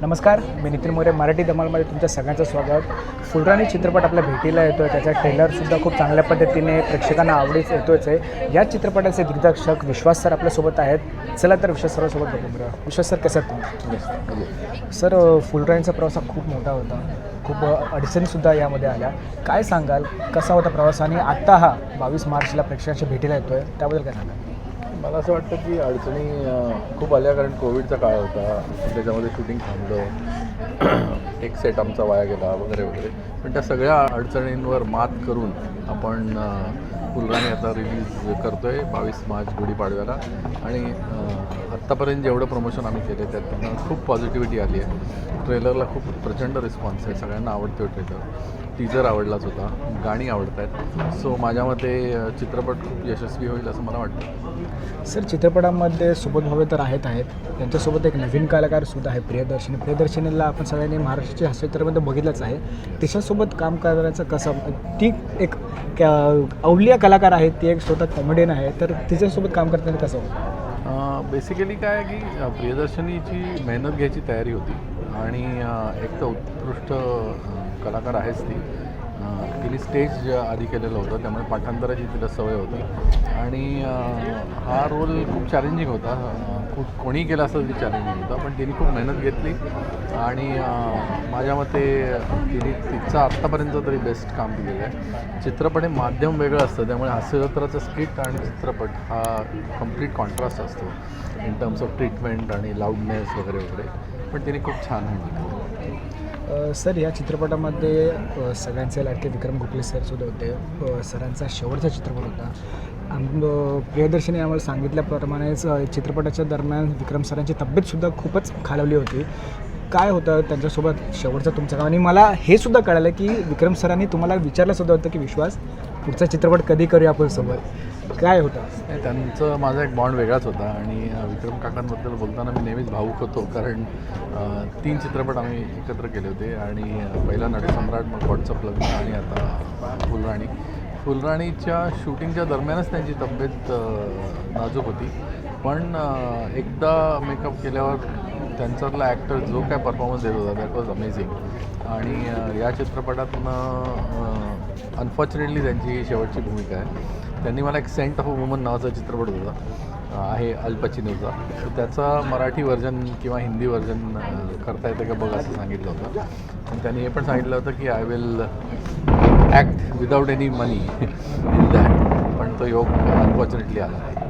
नमस्कार मी नितीन मोरे मराठी धमालमध्ये तुमच्या सगळ्यांचं स्वागत. फुलराणी चित्रपट आपल्या भेटीला येतो आहे त्याचा ट्रेलरसुद्धा खूप चांगल्या पद्धतीने प्रेक्षकांना आवडीच येतोच आहे. या चित्रपटाचे दिग्दर्शक विश्वास सर आपल्यासोबत आहेत. चला तर विश्वास सरांसोबत बघू विश्वास सर कसं तुम्ही? सर फुलराणीचा प्रवास हा खूप मोठा होता. खूप अडचणीसुद्धा यामध्ये आल्या. काय सांगाल? कसा होता प्रवास? आणि आत्ता हा बावीस मार्चला प्रेक्षकांच्या भेटीला येतो आहे त्याबद्दल काय सांगाल? मला असं वाटतं की अडचणी खूप आल्या कारण कोविडचा काळ होता. त्याच्यामध्ये शूटिंग थांबलं. एक सेट आमचा वाया गेला वगैरे वगैरे. पण त्या सगळ्या अडचणींवर मात करून आपण अं, आता रिलीज करतो आहे बावीस मार्च गुढीपाडव्याला. आणि आत्तापर्यंत जेवढं प्रमोशन आम्ही केलं त्यात खूप पॉझिटिव्हिटी आली आहे. ट्रेलरला खूप प्रचंड रिस्पॉन्स आहे. सगळ्यांना आवडतो ट्रेलर टीजर आवडलाच होता. गाणी आवडत आहेत सो माझ्या मते चित्रपट खूप यशस्वी होईल असं मला वाटतं. सर चित्रपटामध्ये सोबत भावे तर आहेत आहेत. त्यांच्यासोबत एक नवीन कलाकार सुद्धा आहे प्रियदर्शनी. प्रियदर्शनीला आपण सगळ्यांनी महाराष्ट्राच्या हास्यचित्रमध्ये बघितलंच आहे. तिच्यासोबत काम करायचं कसं ती एक क- अवलिया कलाकार आहे ती एक स्वतः कॉमेडियन आहे. तर तिच्यासोबत काम करताना कसं होतं? बेसिकली काय की प्रियदर्शनीची मेहनत घ्यायची तयारी होती. आणि एक तर उत्कृष्ट कलाकार आहेच ती. तिने स्टेज आधी केलेलं होतं त्यामुळे पाठांतराची तिला सवय होती. आणि हा रोल खूप चॅलेंजिंग होता. खूप कोणी केला असं तरी चॅलेंजिंग होता पण तिने खूप मेहनत घेतली. आणि माझ्या मते तिने तिचं आत्तापर्यंत तरी बेस्ट काम केलेलं आहे. चित्रपट हे माध्यम वेगळं असतं त्यामुळे हास्यजत्राचं स्किट आणि चित्रपट हा कंप्लीट कॉन्ट्रास्ट असतो. इन टर्म्स ऑफ ट्रीटमेंट आणि लाऊडनेस वगैरे वगैरे. पण तिने खूप छान हँडल केलं. सर या चित्रपटामध्ये सगळ्यांचे लाडके विक्रम गोखले सर सुद्धा होते. सरांचा शेवटचा चित्रपट होता. आम प्रियदर्शनी आम्हाला सांगितल्याप्रमाणेच चित्रपटाच्या दरम्यान विक्रम सरांची तब्येतसुद्धा खूपच खालवली होती. काय होतं त्यांच्यासोबत शेवटचं तुमचं काम? आणि मला हे सुद्धा कळालं की विक्रम सरांनी तुम्हाला विचारलं सुद्धा होतं की विश्वास पुढचा चित्रपट कधी करूया आपण सोबत? काय होता? नाही त्यांचं माझा एक बॉन्ड वेगळाच होता आणि विक्रम काकांबद्दल बोलताना मी नेहमीच भावूक होतो कारण तीन चित्रपट आम्ही एकत्र केले होते आणि पहिला नटसम्राट मग व्हॉट्सअप लग्न आणि आता फुलराणी. फुलराणीच्या शूटिंगच्या दरम्यानच त्यांची तब्येत नाजूक होती. पण एकदा मेकअप केल्यावर त्यांच्यातला ॲक्टर जो काय परफॉर्मन्स देत होता दॅट वॉज अमेझिंग आणि या चित्रपटातनं अनफॉर्च्युनेटली त्यांची शेवटची भूमिका आहे. त्यांनी मला एक सेंट ऑफ अ वुमन नावाचा चित्रपट होता आहे अल्पचिनूचा तर त्याचा मराठी व्हर्जन किंवा हिंदी व्हर्जन करता येतं का बघ असं सांगितलं होतं. आणि त्यांनी हे पण सांगितलं होतं की I will act without any money in that पण तो योग अनफॉर्च्युनेटली आला आहे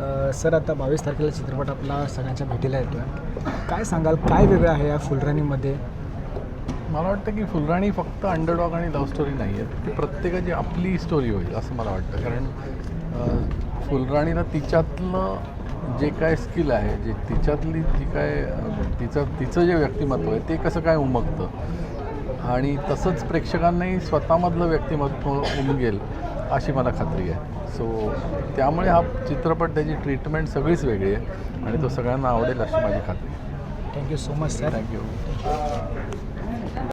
सर आता बावीस तारखेला चित्रपट आपला सगळ्यांच्या भेटीला येतो आहे काय सांगाल? काय वेगळं आहे या फुलराणीमध्ये? मला वाटतं की फुलराणी फक्त अंडरडॉग आणि लव्ह स्टोरी नाही आहे ती प्रत्येकाची आपली स्टोरी होईल असं मला वाटतं. कारण फुलराणीला तिच्यातलं जे काय स्किल आहे जे तिच्यातली जी काय तिचं तिचं जे व्यक्तिमत्व आहे ते कसं काय उमगतं? आणि तसंच प्रेक्षकांनाही स्वतःमधलं व्यक्तिमत्व उमगेल. अशी मला खात्री आहे. सो त्यामुळे हा चित्रपट त्याची ट्रीटमेंट सगळीच वेगळी आहे आणि तो सगळ्यांना आवडेल अशी माझी खात्री आहे. Thank you so much sir thank you